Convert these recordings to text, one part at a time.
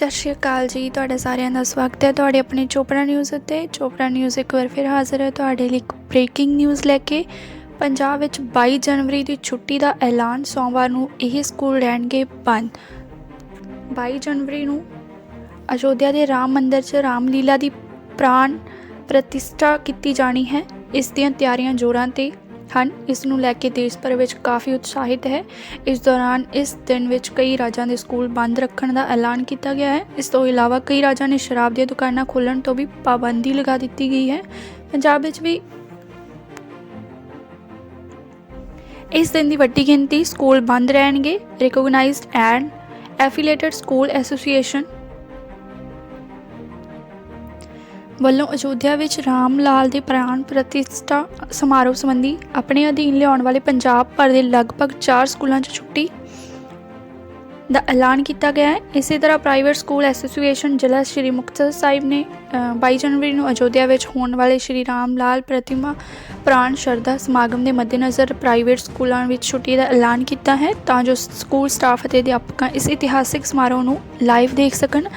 ਸਤਿ ਸ਼੍ਰੀ ਅਕਾਲ ਜੀ, ਤੁਹਾਡਾ ਸਾਰਿਆਂ ਦਾ ਸਵਾਗਤ ਹੈ ਤੁਹਾਡੇ ਆਪਣੇ ਚੋਪੜਾ ਨਿਊਜ਼ ਉੱਤੇ। ਚੋਪੜਾ ਨਿਊਜ਼ ਇੱਕ ਵਾਰ ਫਿਰ ਹਾਜ਼ਰ ਹੈ ਤੁਹਾਡੇ ਲਈ ਇੱਕ ਬ੍ਰੇਕਿੰਗ ਨਿਊਜ਼ ਲੈ ਕੇ। ਪੰਜਾਬ ਵਿੱਚ 22 ਜਨਵਰੀ ਦੀ ਛੁੱਟੀ ਦਾ ਐਲਾਨ, ਸੋਮਵਾਰ ਨੂੰ ਇਹ ਸਕੂਲ ਰਹਿਣਗੇ ਬੰਦ। 22 ਜਨਵਰੀ ਨੂੰ ਅਯੋਧਿਆ ਦੇ ਰਾਮ ਮੰਦਿਰ 'ਚ ਰਾਮਲੀਲਾ ਦੀ ਪ੍ਰਾਣ ਪ੍ਰਤਿਸ਼ਠਾ ਕੀਤੀ ਜਾਣੀ ਹੈ। ਇਸ ਦੀਆਂ ਤਿਆਰੀਆਂ ਜ਼ੋਰਾਂ ਤੇ ਹਨ। ਇਸ ਨੂੰ ਲੈ ਕੇ ਦੇਸ਼ ਭਰ ਵਿੱਚ ਕਾਫੀ ਉਤਸ਼ਾਹਿਤ ਹੈ। ਇਸ ਦੌਰਾਨ ਇਸ ਦਿਨ ਵਿੱਚ ਕਈ ਰਾਜਾਂ ਦੇ ਸਕੂਲ ਬੰਦ ਰੱਖਣ ਦਾ ਐਲਾਨ ਕੀਤਾ ਗਿਆ ਹੈ। ਇਸ ਤੋਂ ਇਲਾਵਾ ਕਈ ਰਾਜਾਂ ਨੇ ਸ਼ਰਾਬ ਦੀਆਂ ਦੁਕਾਨਾਂ ਖੋਲ੍ਹਣ ਤੋਂ ਵੀ ਪਾਬੰਦੀ ਲਗਾ ਦਿੱਤੀ ਗਈ ਹੈ। ਪੰਜਾਬ ਵਿੱਚ ਵੀ ਇਸ ਦਿਨ ਦੀ ਵੱਡੀ ਗਿਣਤੀ ਸਕੂਲ ਬੰਦ ਰਹਿਣਗੇ। Recognised and affiliated school association ਵੱਲੋਂ ਅਯੋਧਿਆ ਵਿੱਚ ਰਾਮ ਲਾਲ ਦੇ ਪ੍ਰਾਣ ਪ੍ਰਤਿਸ਼ਠਾ ਸਮਾਰੋਹ ਸੰਬੰਧੀ ਆਪਣੇ ਅਧੀਨ ਲਿਆਉਣ ਵਾਲੇ ਪੰਜਾਬ ਭਰ ਦੇ ਲਗਭਗ 4 ਸਕੂਲਾਂ 'ਚ ਛੁੱਟੀ ਦਾ ਐਲਾਨ ਕੀਤਾ ਗਿਆ ਹੈ। ਇਸੇ ਤਰ੍ਹਾਂ ਪ੍ਰਾਈਵੇਟ ਸਕੂਲ ਐਸੋਸੀਏਸ਼ਨ ਜ਼ਿਲ੍ਹਾ ਸ਼੍ਰੀ ਮੁਕਤਸਰ ਸਾਹਿਬ ਨੇ ਅ, 22 ਜਨਵਰੀ ਨੂੰ ਅਯੋਧਿਆ ਵਿੱਚ ਹੋਣ ਵਾਲੇ ਸ਼੍ਰੀ ਰਾਮ ਲਾਲ ਪ੍ਰਤਿਮਾ ਪ੍ਰਾਣ ਸ਼ਰਧਾ ਸਮਾਗਮ ਦੇ ਮੱਦੇਨਜ਼ਰ ਪ੍ਰਾਈਵੇਟ ਸਕੂਲਾਂ ਵਿੱਚ ਛੁੱਟੀ ਦਾ ਐਲਾਨ ਕੀਤਾ ਹੈ। ਤਾਂ ਜੋ ਸਕੂਲ ਸਟਾਫ ਅਤੇ ਅਧਿਆਪਕਾਂ ਇਸ ਇਤਿਹਾਸਿਕ ਸਮਾਰੋਹ ਨੂੰ ਲਾਈਵ ਦੇਖ ਸਕਣ।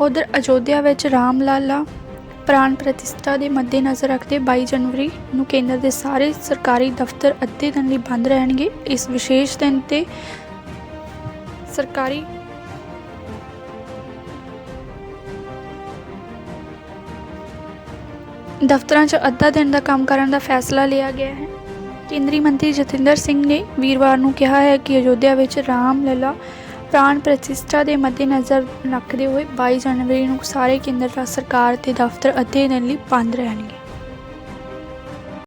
ਉਧਰ ਅਯੋਧਿਆ ਵਿੱਚ ਰਾਮ ਲਾਲਾ ਪ੍ਰਾਣ ਪ੍ਰਤਿਸ਼ਠਾ ਦੇ ਮੱਦੇਨਜ਼ਰ ਰੱਖਦੇ 22 ਜਨਵਰੀ ਨੂੰ ਕੇਂਦਰ ਦੇ ਸਾਰੇ ਸਰਕਾਰੀ ਦਫ਼ਤਰ ਅੱਧੇ ਦਿਨ ਲਈ ਬੰਦ ਰਹਿਣਗੇ। ਇਸ ਵਿਸ਼ੇਸ਼ ਦਿਨ ਤੇ ਸਰਕਾਰੀ ਦਫ਼ਤਰਾਂ 'ਚ ਅੱਧਾ ਦਿਨ ਦਾ ਕੰਮ ਕਰਨ ਦਾ ਫੈਸਲਾ ਲਿਆ ਗਿਆ ਹੈ। ਕੇਂਦਰੀ ਮੰਤਰੀ ਜਤਿੰਦਰ ਸਿੰਘ ਨੇ ਵੀਰਵਾਰ ਨੂੰ ਕਿਹਾ ਹੈ ਕਿ ਅਯੋਧਿਆ ਵਿੱਚ ਰਾਮ ਲੱਲਾ ਪ੍ਰਾਣ ਪ੍ਰਤਿਸ਼ਠਾ ਦੇ ਮੱਦੇਨਜ਼ਰ ਰੱਖਦੇ ਹੋਏ 22 ਜਨਵਰੀ ਨੂੰ ਸਾਰੇ ਕੇਂਦਰ ਰਾਜ ਸਰਕਾਰ ਤੇ ਦਫ਼ਤਰ ਅੱਧੇ ਦਿਨ ਲਈ ਬੰਦ ਰਹਿਣਗੇ।